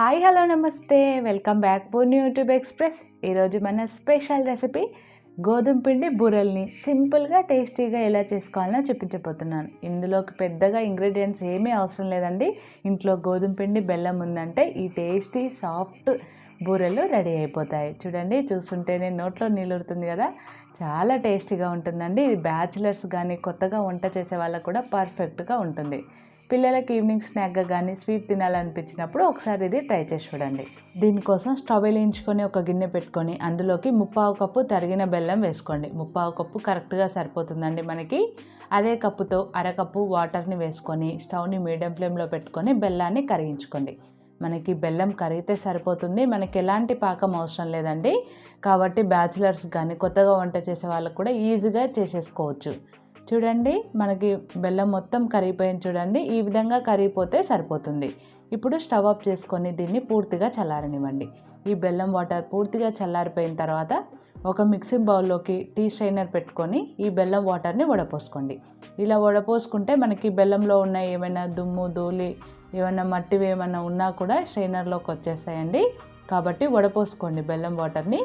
Hi hello నమస్తే. Welcome back Poorni YouTube express. ఈరోజు మన స్పెషల్ రెసిపీ గోధుమ పిండి బూరెల్ని సింపుల్గా టేస్టీగా ఎలా చేసుకోవాలో చూపించబోతున్నాను. ఇందులోకి పెద్దగా ఇంగ్రీడియంట్స్ ఏమీ అవసరం లేదండి. ఇంట్లో గోధుమ పిండి బెల్లం ఉందంటే ఈ టేస్టీ సాఫ్ట్ బూరెలు రెడీ అయిపోతాయి. చూడండి చూస్తుంటేనే నోట్లో నీళ్ళుతుంది కదా. చాలా టేస్టీగా ఉంటుందండి. ఇది బ్యాచిలర్స్ కానీ కొత్తగా వంట చేసే వాళ్ళకు కూడా పర్ఫెక్ట్గా ఉంటుంది. పిల్లలకి ఈవినింగ్ స్నాక్గా కానీ స్వీట్ తినాలనిపించినప్పుడు ఒకసారి ఇది ట్రై చేసి చూడండి. దీనికోసం స్టవ్ వేయించుకొని ఒక గిన్నె పెట్టుకొని అందులోకి ముప్పావు కప్పు తరిగిన బెల్లం వేసుకోండి. ముప్పావు కప్పు కరెక్ట్గా సరిపోతుందండి మనకి. అదే కప్పుతో అరకప్పు వాటర్ని వేసుకొని స్టవ్ని మీడియం ఫ్లేమ్లో పెట్టుకొని బెల్లాన్ని కరిగించుకోండి. మనకి బెల్లం కరిగితే సరిపోతుంది. మనకి ఎలాంటి పాకం అవసరం లేదండి. కాబట్టి బ్యాచిలర్స్ కానీ కొత్తగా వంట చేసే వాళ్ళకు కూడా ఈజీగా చేసేసుకోవచ్చు. చూడండి మనకి బెల్లం మొత్తం కరిగిపోయింది చూడండి ఈ విధంగా కరిగిపోతే సరిపోతుంది. ఇప్పుడు స్టవ్ ఆఫ్ చేసుకొని దీన్ని పూర్తిగా చల్లారనివ్వండి. ఈ బెల్లం వాటర్ పూర్తిగా చల్లారిపోయిన తర్వాత ఒక మిక్సింగ్ బౌల్లోకి టీ స్ట్రైనర్ పెట్టుకొని ఈ బెల్లం వాటర్ని వడపోసుకోండి. ఇలా వడపోసుకుంటే మనకి బెల్లంలో ఉన్న ఏమైనా దుమ్ము ధూళి ఏమైనా మట్టివి ఏమైనా ఉన్నా కూడా స్ట్రైనర్లోకి వచ్చేస్తాయండి. కాబట్టి వడపోసుకోండి బెల్లం వాటర్ని.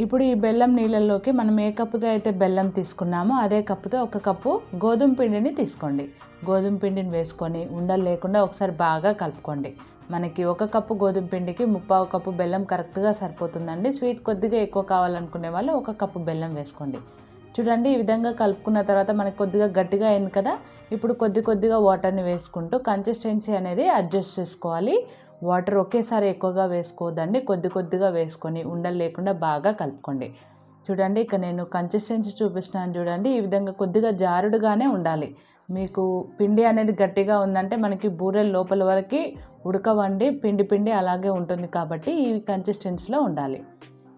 ఇప్పుడు ఈ బెల్లం నీళ్ళల్లోకి మనం ఏ కప్పుతో అయితే బెల్లం తీసుకున్నామో అదే కప్పుతో ఒక కప్పు గోధుమ పిండిని తీసుకోండి. గోధుమ పిండిని వేసుకొని ఉండలు లేకుండా ఒకసారి బాగా కలుపుకోండి. మనకి ఒక కప్పు గోధుమ పిండికి ముప్పావు కప్పు బెల్లం కరెక్ట్గా సరిపోతుందండి. స్వీట్ కొద్దిగా ఎక్కువ కావాలనుకునే వాళ్ళు ఒక కప్పు బెల్లం వేసుకోండి. చూడండి ఈ విధంగా కలుపుకున్న తర్వాత మనకి కొద్దిగా గట్టిగా అయింది కదా? ఇప్పుడు కొద్ది కొద్దిగా వాటర్ని వేసుకుంటూ కన్సిస్టెన్సీ అనేది అడ్జస్ట్ చేసుకోవాలి. వాటర్ ఒకేసారి ఎక్కువగా వేసుకోవద్దండి. కొద్ది కొద్దిగా వేసుకొని ఉండలు లేకుండా బాగా కలుపుకోండి. చూడండి ఇక నేను కన్సిస్టెన్సీ చూపిస్తున్నాను చూడండి. ఈ విధంగా కొద్దిగా జారుడుగానే ఉండాలి. మీకు పిండి అనేది గట్టిగా ఉందంటే మనకి బూరెల లోపల వరకు ఉడకవండి. పిండి పిండి అలాగే ఉంటుంది కాబట్టి ఈ కన్సిస్టెన్సీలో ఉండాలి.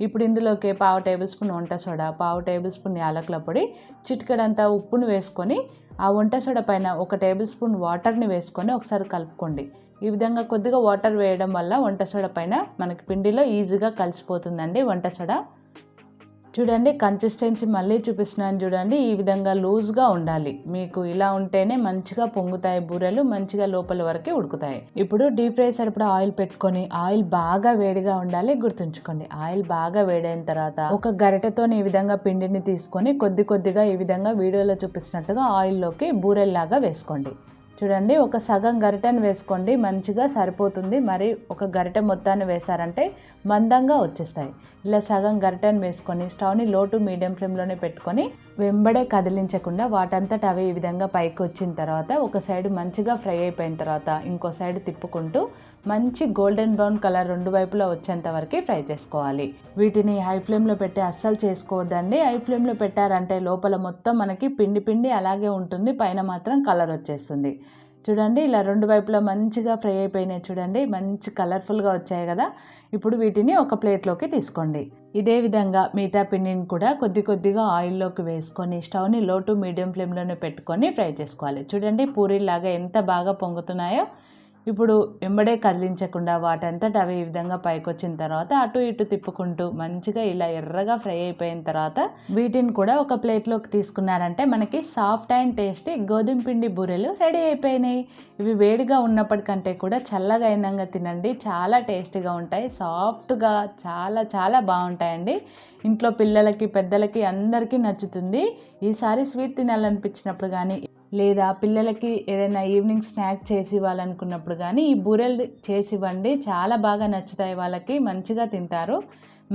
ఇప్పుడు ఇందులోకి పావు టేబుల్ స్పూన్ వంట సోడా పావు టేబుల్ స్పూన్ యాలకుల పొడి చిటికెడంతా ఉప్పును వేసుకొని ఆ వంట సోడా పైన ఒక టేబుల్ స్పూన్ వాటర్ని వేసుకొని ఒకసారి కలుపుకోండి. ఈ విధంగా కొద్దిగా వాటర్ వేయడం వల్ల వంట సోడా పైన మనకి పిండిలో ఈజీగా కలిసిపోతుందండి వంట సోడా. చూడండి కన్సిస్టెన్సీ మళ్ళీ చూపిస్తున్నాను చూడండి ఈ విధంగా లూజ్గా ఉండాలి. మీకు ఇలా ఉంటేనే మంచిగా పొంగుతాయి బూరెలు మంచిగా లోపల వరకు ఉడుకుతాయి. ఇప్పుడు డీప్ ఫ్రై సరిపడా ఆయిల్ పెట్టుకొని ఆయిల్ బాగా వేడిగా ఉండాలి గుర్తుంచుకోండి. ఆయిల్ బాగా వేడైన తర్వాత ఒక గరిటెతో ఈ విధంగా పిండిని తీసుకొని కొద్ది కొద్దిగా ఈ విధంగా వీడియోలో చూపిస్తున్నట్టుగా ఆయిల్లోకి బూరెల్లాగా వేసుకోండి. చూడండి ఒక సగం గరిటెను వేసుకోండి మంచిగా సరిపోతుంది. మరి ఒక గరిటె మొత్తాన్ని వేశారంటే మందంగా వచ్చేస్తాయి. ఇలా సగం గరిటెను వేసుకొని స్టవ్ని లో టు మీడియం ఫ్లేమ్లోనే పెట్టుకొని వెంబడే కదిలించకుండా వాటంతట అవి ఈ విధంగా పైకి వచ్చిన తర్వాత ఒక సైడ్ మంచిగా ఫ్రై అయిపోయిన తర్వాత ఇంకో సైడ్ తిప్పుకుంటూ మంచి గోల్డెన్ బ్రౌన్ కలర్ రెండు వైపులా వచ్చేంత వరకు ఫ్రై చేసుకోవాలి. వీటిని హై ఫ్లేమ్లో పెట్టి అస్సలు చేసుకోవద్దండి. హై ఫ్లేమ్లో పెట్టారంటే లోపల మొత్తం మనకి పిండి పిండి అలాగే ఉంటుంది. పైన మాత్రం కలర్ వచ్చేస్తుంది. చూడండి ఇలా రెండు వైపులా మంచిగా ఫ్రై అయిపోయినాయి చూడండి మంచి కలర్ఫుల్గా వచ్చాయి కదా. ఇప్పుడు వీటిని ఒక ప్లేట్లోకి తీసుకోండి. ఇదే విధంగా మిగతా పిండిని కూడా కొద్ది కొద్దిగా ఆయిల్లోకి వేసుకొని స్టవ్ని లో టు మీడియం ఫ్లేమ్లోనే పెట్టుకొని ఫ్రై చేసుకోవాలి. చూడండి పూరీలాగా ఎంత బాగా పొంగుతున్నాయో. ఇప్పుడు వెంబడే కదిలించకుండా వాటంతట అవి ఈ విధంగా పైకి వచ్చిన తర్వాత అటు ఇటు తిప్పుకుంటూ మంచిగా ఇలా ఎర్రగా ఫ్రై అయిపోయిన తర్వాత వీటిని కూడా ఒక ప్లేట్లోకి తీసుకున్నారంటే మనకి సాఫ్ట్ అండ్ టేస్టీ గోధుమ పిండి బూరెలు రెడీ అయిపోయినాయి. ఇవి వేడిగా ఉన్నప్పటికంటే కూడా చల్లగా అయినంగా తినండి. చాలా టేస్టీగా ఉంటాయి. సాఫ్ట్గా చాలా చాలా బాగుంటాయండి. ఇంట్లో పిల్లలకి పెద్దలకి అందరికీ నచ్చుతుంది. ఈసారి స్వీట్ తినాలనిపించినప్పుడు కానీ లేదా పిల్లలకి ఏదైనా ఈవినింగ్ స్నాక్ చేసి ఇవ్వాలనుకున్నప్పుడు కానీ ఈ బూరెలు చేసి ఇవ్వండి. చాలా బాగా నచ్చుతాయి వాళ్ళకి మంచిగా తింటారు.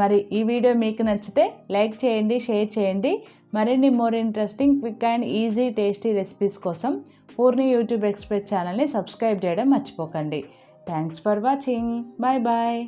మరి ఈ వీడియో మీకు నచ్చితే లైక్ చేయండి షేర్ చేయండి. మరిన్ని more interesting quick and easy tasty recipes కోసం పూర్ణి యూట్యూబ్ ఎక్స్ప్రెస్ ఛానల్ని సబ్స్క్రైబ్ చేయడం మర్చిపోకండి. Thanks for watching. Bye bye.